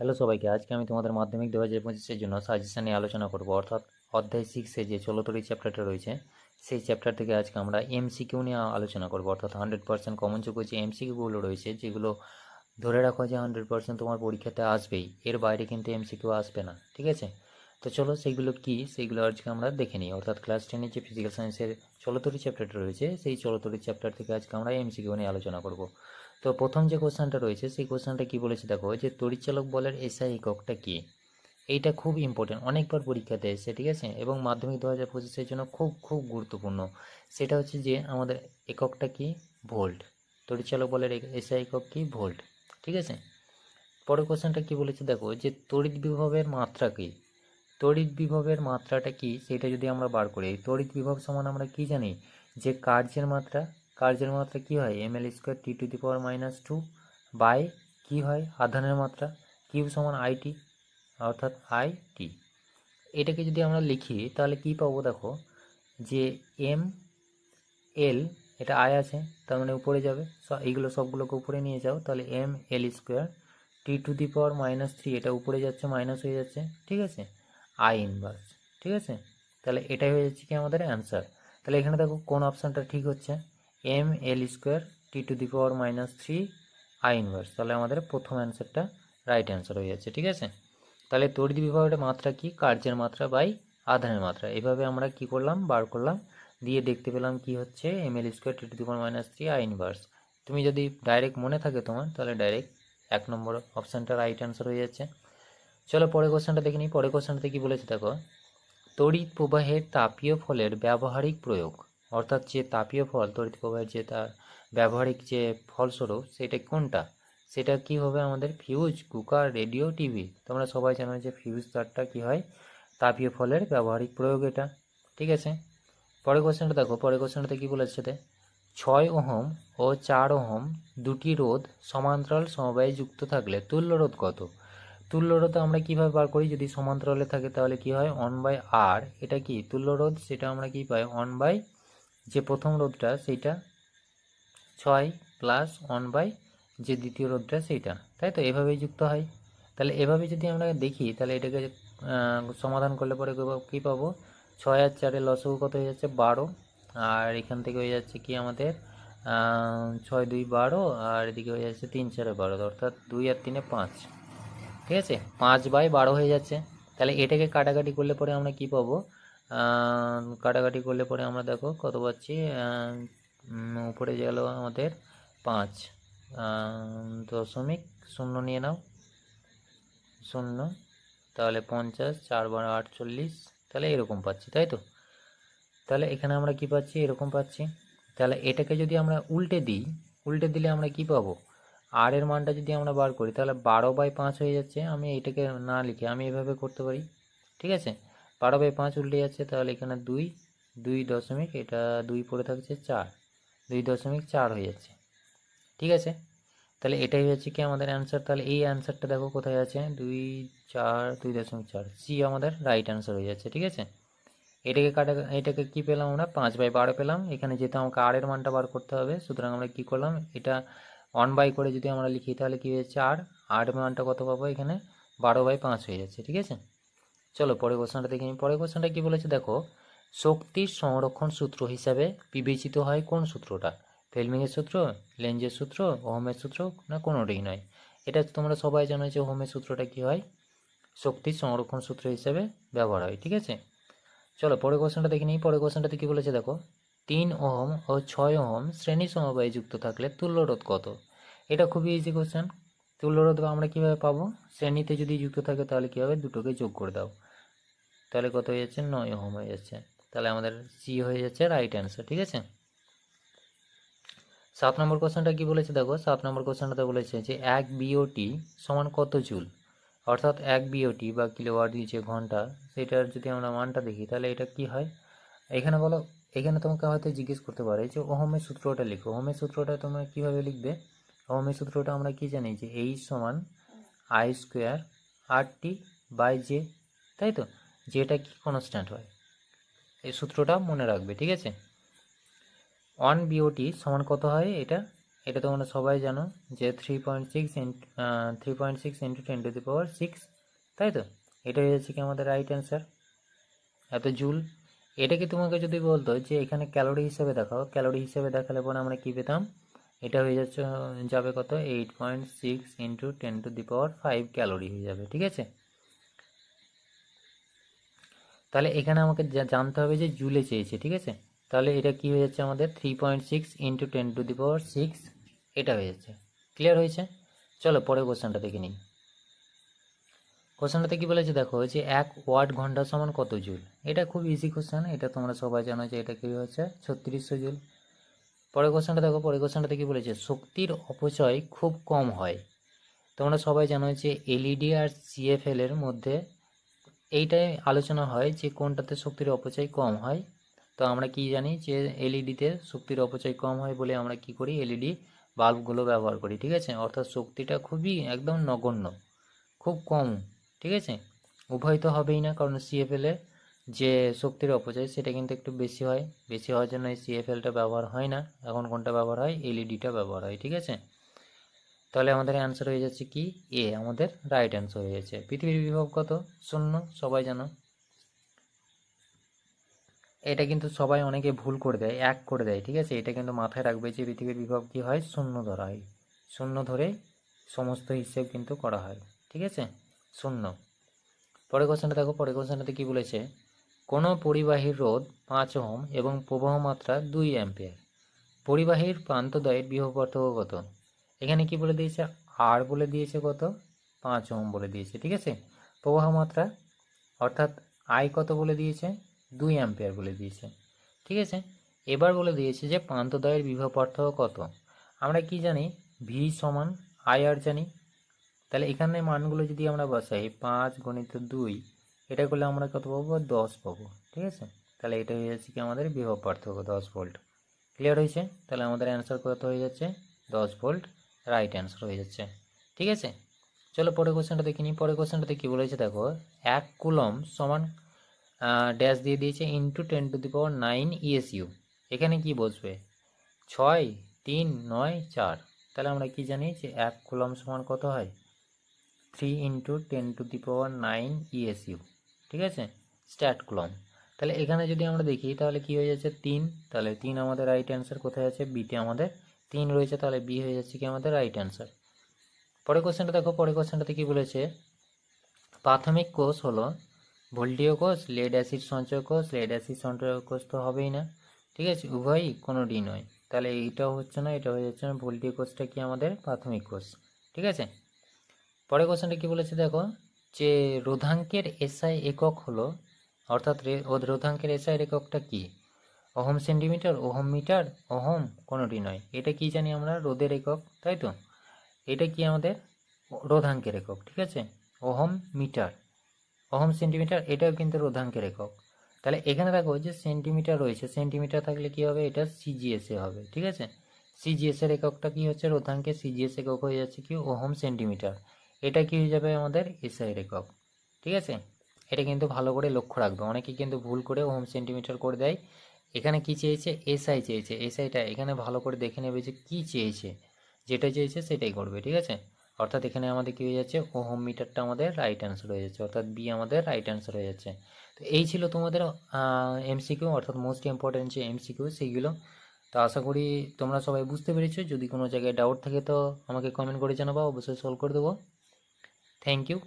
Hello সবাইকে, আজকে আমি তোমাদের মাধ্যমিক দু হাজার পঁচিশের জন্য সাজেশন নিয়ে আলোচনা করব। অর্থাৎ অধ্যায় সিক্সে যে চলতরি চ্যাপ্টারটা রয়েছে, সেই চ্যাপ্টার থেকে আজকে আমরা এমসিকিউ নিয়ে আলোচনা করব। অর্থাৎ হান্ড্রেড পার্সেন্ট কমনযোগ্য যে এমসিকিউগুলো রয়েছে, যেগুলো ধরে রাখো যে হান্ড্রেড পার্সেন্ট তোমার পরীক্ষাতে আসবেই, এর বাইরে কিন্তু এমসিকিউ আসবে না, ঠিক আছে? তো চলো সেইগুলো কি সেইগুলো আজকে আমরা দেখে নিই। অর্থাৎ ক্লাস টেনের যে ফিজিক্যাল সায়েন্সের চলতরি চ্যাপ্টারটা রয়েছে, সেই চলতরি চ্যাপ্টার থেকে আজকে আমরা এমসিকিউ নিয়ে আলোচনা করব। তো প্রথম যে কোশ্চেনটা রয়েছে, সেই কোশ্চেনটা কি বলেছে দেখো, যে তড়িৎচালক বলের এসআই এককটা কি? এইটা খুব ইম্পর্টেন্ট অনেকবার পরীক্ষাতে এসেছে, ঠিক আছে? এবং মাধ্যমিক দু হাজার পঁচিশের জন্য খুব খুব গুরুত্বপূর্ণ। সেটা হচ্ছে যে আমাদের এককটা কি? ভোল্ট। তড়িৎচালক বলের এসআই একক কি? ভোল্ট, ঠিক আছে? পরের কোশ্চেনটা কি বলেছে দেখো, যে তড়িৎ বিভবের মাত্রা কি? তড়িৎ বিভবের মাত্রাটা কি? সেটা যদি আমরা বার করি, তড়িৎ বিভব সমান আমরা কি জানি? যে কার্যের মাত্রা কার্যের মাত্রা কি হয়? M L square T to the power minus two by কী হয়? আধানের মাত্রা কিউ সমান আই টি অর্থাৎ আই টি এটাকে যদি আমরা লিখি, তাহলে কি পাবো দেখো? যে এম এল এটা আয় আছে, তার মানে উপরে যাবে। এইগুলো সবগুলোকে উপরে নিয়ে যাও, তাহলে M L square T to the power minus three এটা উপরে যাচ্ছে মাইনাস হয়ে যাচ্ছে, ঠিক আছে? আই ইনভার্স ঠিক আছে? তাহলে এটাই হয়ে যাচ্ছে কি আমাদের অ্যান্সার তাহলে এখানে দেখো কোন অপশানটা ঠিক হচ্ছে। M L square T to the power minus three I inverse তাহলে আমাদের প্রথম অ্যান্সারটা রাইট অ্যান্সার হয়ে যাচ্ছে, ঠিক আছে? তাহলে তড়িৎ বিভাগের মাত্রা কি? কার্যের মাত্রা বাই আধানের মাত্রা। এভাবে আমরা কি করলাম? বার করলাম। দিয়ে দেখতে পেলাম কি হচ্ছে? M L square T to the power minus three I inverse তুমি যদি ডাইরেক্ট মনে থাকে তোমার, তাহলে ডাইরেক্ট এক নম্বর অপশানটা রাইট অ্যান্সার হয়ে যাচ্ছে। চলো পরের কোশ্চেনটা দেখে নিই। পরের কোশ্চেনটাতে কি বলেছে দেখো? তড়িৎ প্রবাহের তাপীয় ফলের ব্যবহারিক প্রয়োগ। অর্থাৎ যে তাপীয় ফল, তড়িৎ প্রবাহের যে তার ব্যবহারিক যে ফলস্বরূপ, সেটা কোনটা? সেটা কি হবে আমাদের ফিউজ কুকার রেডিও টিভি তোমরা সবাই জানো যে ফিউজ তারটা কি হয়? তাপীয় ফলের ব্যবহারিক প্রয়োগ এটা। ঠিক আছে? পরের কোশ্চেনটা দেখো। পরের কোশ্চেনটাতে কি বলেছে ছয় ওহম ও চার ওহম দুটি রোধ সমান্তরাল সমবায়ে যুক্ত থাকলে তুল্য রোধ কত? তুল্য রোধ আমরা কীভাবে বার করি? যদি সমান্তরালে থাকে তাহলে কি হয়? অন বাই আর এটা কি? তুল্য রোধ, সেটা আমরা কি পাই? অন বাই যে প্রথম রোধটা সেইটা ছয় প্লাস ওয়ান বাই যে দ্বিতীয় রোধটা সেইটা, তাই তো? এভাবেই যুক্ত হয়। তাহলে এভাবে যদি আমরা দেখি, তাহলে এটাকে সমাধান করলে পরে কী পাবো ছয় আর চারে লসগু কত হয়ে যাচ্ছে? বারো। আর এখান থেকে হয়ে যাচ্ছে কি আমাদের? ছয়, দুই, বারো। আর এদিকে হয়ে যাচ্ছে তিন, চারে বারো। অর্থাৎ দুই আর তিনে পাঁচ। ঠিক আছে? পাঁচ বাই বারো হয়ে যাচ্ছে। তাহলে এটাকে কাটাকাটি করলে পরে আমরা কি পাবো? কাটাকাটি করলে পরে আমরা দেখো কত পাচ্ছি? উপরে গেল আমাদের পাঁচ। দশমিক শূন্য নিয়ে নাও। শূন্য, তাহলে পঞ্চাশ, চার বারো আটচল্লিশ, তাহলে এরকম পাচ্ছি, তাই তো? তাহলে এখানে আমরা কি পাচ্ছি? এরকম পাচ্ছি। তাহলে এটাকে যদি আমরা উল্টে দিই, উল্টে দিলে আমরা কি পাবো? আর এর মানটা যদি আমরা বার করি, তাহলে বারো বাই পাঁচ হয়ে যাচ্ছে। আমি এটাকে না লিখে আমি এভাবে করতে পারি, ঠিক আছে? বারো বাই পাঁচ উল্টে যাচ্ছে, তাহলে এখানে দুই দুই দশমিক, এটা দুই পড়ে থাকছে চার, দুই দশমিক চার হয়ে যাচ্ছে, ঠিক আছে? তাহলে এটাই হচ্ছে কি আমাদের অ্যান্সার তাহলে এই অ্যান্সারটা দেখো কোথায় আছে? দুই চার, দুই দশমিক চার সি আমাদের রাইট অ্যান্সার হয়ে যাচ্ছে, ঠিক আছে? এটাকে কাটা, এটাকে কি পেলাম আমরা? পাঁচ বাই বারো পেলাম, এখানে যেহেতু আমাকে আর এর মানটা বার করতে হবে, সুতরাং আমরা কি করলাম? এটা ওয়ান বাই করে যদি আমরা লিখি, তাহলে কি হয়েছে আর এর মানটা কত পাবো? এখানে বারো বাই পাঁচ হয়ে যাচ্ছে, ঠিক আছে? চলো পরের কোশ্চেনটা দেখে নিই। পরের কোশ্চেনটা কি বলেছে? দেখো, শক্তির সংরক্ষণ সূত্র হিসাবে বিবেচিত হয় কোন সূত্রটা? ফেলমিংয়ের সূত্র লেঞ্জের সূত্র, ওহমের সূত্র না কোনোটাই নয়? এটা তোমরা সবাই জানো যে ওহমের সূত্রটা কি হয়? শক্তির সংরক্ষণ সূত্র হিসাবে ব্যবহার হয়, ঠিক আছে? চলো পরের কোশ্চেনটা দেখে নিই। পরের কোশ্চেনটাতে কি বলেছে? দেখো, তিন ওহম ও ছয় ওহম শ্রেণি সমবায়ে যুক্ত থাকলে তুল্যরোধ কত? এটা খুবই ইজি কোশ্চেন তুল্যরোধ আমরা কীভাবে পাবো? শ্রেণীতে যদি যুক্ত থাকে তাহলে কী হবে দুটোকে যোগ করে দাও। তাহলে কত হয়ে যাচ্ছে? নয় ওহম হয়ে যাচ্ছে। তাহলে আমাদের সি হয়ে যাচ্ছে রাইট অ্যান্সার ঠিক আছে? সাত নম্বর কোশ্চেনটা কি বলেছে? দেখো, সাত নম্বর কোশ্চেনটাতে বলেছে যে এক বিওটি সমান কত জুল? অর্থাৎ এক বিওটি বা কিলোওয়াট যে ঘণ্টা, সেটার যদি আমরা মানটা দেখি, তাহলে এটা কি হয়? এখানে বলো, এখানে তোমাকে হয়তো জিজ্ঞেস করতে পারে যে ওহমের সূত্রটা লিখো। ওহমের সূত্রটা তোমরা কীভাবে লিখবে? ওহমের সূত্রটা আমরা কি জানি? যে এইচ সমান I square R T by J তাই তো? যেটা কি কনস্ট্যান্ট হয়? এই সূত্রটা মনে রাখবে, ঠিক আছে? ওয়ান বিওটি সমান কত হয় এটা? এটা তোমরা সবাই জানো যে three point six three point six into ten power six তাই তো? এটা যাচ্ছে কি আমাদের রাইট অ্যান্সার এত জুল। এটাকে তোমাকে যদি বলতো যে এখানে ক্যালোরি হিসেবে দেখাও ক্যালোরি হিসেবে দেখালে পরে আমরা কী পেতাম? এটা হয়ে যাচ্ছে যাবে কত? Eight point six into ten to the power five calorie হয়ে যাবে, ঠিক আছে? তাহলে এখানে আমাকে জানতে হবে যে জুলে চেয়েছে, ঠিক আছে? তাহলে এটা কি হয়ে যাচ্ছে আমাদের? Three point six into ten to the power six এটা হয়ে যাচ্ছে। ক্লিয়ার হয়েছে? চলো পরের কোশ্চেনটা দেখে নিই। কোশ্চেনটাতে কি বলেছে? দেখো যে এক ওয়াট ঘণ্টা সমান কত জুল? এটা খুব ইজি কোশ্চেন এটা তোমরা সবাই জানো যে এটা কি হচ্ছে ছত্রিশশো জুল। পরের কোশ্চেনটা দেখো, পরের কোশ্চেনটাতে কি বলেছে? শক্তির অপচয় খুব কম হয়। তোমরা সবাই জানো যে এলইডি আর সিএফএল এর মধ্যে এইটাই আলোচনা হয় যে কোনটাতে শক্তির অপচয় কম হয়। তো আমরা কি জানি যে এলইডিতে শক্তির অপচয় কম হয় বলে আমরা কি করি? এলইডি বাল্বগুলো ব্যবহার করি, ঠিক আছে? অর্থাৎ শক্তিটা খুবই একদম নগণ্য, খুব কম, ঠিক আছে? উভয় তো হবেই না, কারণ সিএফএল এর যে শক্তির অপচয় সেটা কিন্তু একটু বেশি হয়। বেশি হওয়ার জন্য এই সিএফএলটা ব্যবহার হয় না। এখন কোনটা ব্যবহার হয়? এলইডিটা ব্যবহার হয়, ঠিক আছে? তাহলে আমাদের অ্যান্সার হয়ে যাচ্ছে কি? এ আমাদের রাইট অ্যান্সার হয়ে যাচ্ছে। পৃথিবীর বিভব কত? শূন্য, সবাই জানো। এটা কিন্তু সবাই অনেকে ভুল করে দেয়, এক করে দেয়, ঠিক আছে? এটা কিন্তু মাথায় রাখবে যে পৃথিবীর বিভব কি হয়? শূন্য ধরা হয়। শূন্য ধরে সমস্ত হিসেব কিন্তু করা হয়, ঠিক আছে? শূন্য। পরের কোশ্চেনটা দেখো, পরের কোশ্চেনটাতে কি বলেছে? কোনো পরিবাহীর রোধ পাঁচ ওহম এবং প্রবাহ মাত্রা দুই অ্যাম্পিয়ার। পরিবাহীর প্রান্তদয়ের বিভব পার্থক্য কত? এখানে কি বলে দিয়েছে? আর বলে দিয়েছে কত? পাঁচ ওহম বলে দিয়েছে, ঠিক আছে? প্রবাহ মাত্রা, অর্থাৎ আই কত বলে দিয়েছে? দুই অ্যাম্পিয়ার বলে দিয়েছে, ঠিক আছে? এবার বলে দিয়েছে যে প্রান্তদয়ের বিভব পার্থক্য কত? আমরা কি জানি? ভি সমান আই আর জানি। তাহলে এখানে মানগুলো যদি আমরা বসাই, পাঁচ গণিত দুই এটা করলে আমরা কত পাবো? দশ পাবো, ঠিক আছে? তাহলে এটা হয়ে যাচ্ছে কি আমাদের বিভব পার্থক্য, দশ ভোল্ট। ক্লিয়ার হয়েছে? তাহলে আমাদের অ্যান্সার কত হয়ে যাচ্ছে? দশ ভোল্ট রাইট অ্যান্সার হয়ে যাচ্ছে। ঠিক আছে? চলো পরের কোশ্চেনটা দেখে নিই। পরের কোশ্চেনটাতে কী বলেছে দেখো? এক কুলম সমান ড্যাশ দিয়ে দিয়েছে into ten to the power nine ESU এখানে কি বসবে? ছয়, তিন, নয়, চার। তাহলে আমরা কি জানি যে এক কুলম সমান কত হয়? Three into ten to the power nine ESU ঠিক আছে? স্ট্যাট কুলম তাহলে এখানে যদি আমরা দেখি, তাহলে কি হয়ে যাচ্ছে? তিন। তাহলে তিন আমাদের রাইট অ্যান্সার কোথায় আছে? বিতে আমাদের তিন রয়েছে, তাহলে বি হয়ে যাচ্ছে কি আমাদের রাইট অ্যান্সার পরের কোশ্চেনটা দেখো, পরের কোশ্চেনটাতে কি বলেছে? প্রাথমিক কোষ হলো ভোল্টীয় কোষ লেড অ্যাসিড সঞ্চয় কোষ লেড অ্যাসিড সঞ্চয় কোষ তো হবেই না। ঠিক আছে? উভয়ই কোনোটি নয়। তাহলে এইটাও হচ্ছে না, এটা হয়ে যাচ্ছে না। ভোল্টীয় কোষটা কি আমাদের? প্রাথমিক কোষ। ঠিক আছে? পরের কোশ্চেনটা কি বলেছে দেখো? যে রোধাঙ্কের এসআই একক হলো, অর্থাৎ রোধাঙ্কের এসআই এককটা কি? অহম সেন্টিমিটার, ওহম মিটার, ওহম কোনোটি নয়। এটা কি জানি আমরা? রোদের একক, তাই তো? এটা কি আমাদের? রোধাঙ্কের একক, ঠিক আছে? ওহম মিটার অহম সেন্টিমিটার, এটাও কিন্তু রোধাঙ্কের একক। তাহলে এখানে দেখো যে সেন্টিমিটার রয়েছে, সেন্টিমিটার থাকলে কি হবে? এটা সিজিএস এ হবে, ঠিক আছে? সিজিএস এর এককটা কি হচ্ছে? রোধাঙ্কের সিজিএস একক হয়ে যাচ্ছে কি? Ohm centimetre. এটা কি হয়ে যাবে আমাদের এসআই একক ঠিক আছে? এটা কিন্তু ভালো করে লক্ষ্য রাখবে। অনেকে কিন্তু ভুল করে হোম সেন্টিমিটার করে দেয়। এখানে কি চেয়েছে? এসআই চেয়েছে। এসআইটা এখানে ভালো করে দেখে নেবে যে কী চেয়েছে। যেটা চেয়েছে সেটাই করবে, ঠিক আছে? অর্থাৎ এখানে আমাদের কি হয়ে যাচ্ছে? ও হোম মিটারটা আমাদের রাইট অ্যান্সার হয়ে যাচ্ছে। অর্থাৎ বি আমাদের রাইট অ্যান্সার হয়ে যাচ্ছে। তো এই ছিল তোমাদের এমসিকিউ অর্থাৎ মোস্ট ইম্পর্টেন্ট যে এমসিকিউ সেইগুলো তো আশা করি তোমরা সবাই বুঝতে পেরেছ। যদি কোনো জায়গায় ডাউট থাকে তো আমাকে কমেন্ট করে জানাবা। অবশ্যই সলভ করে দেবো। thank you.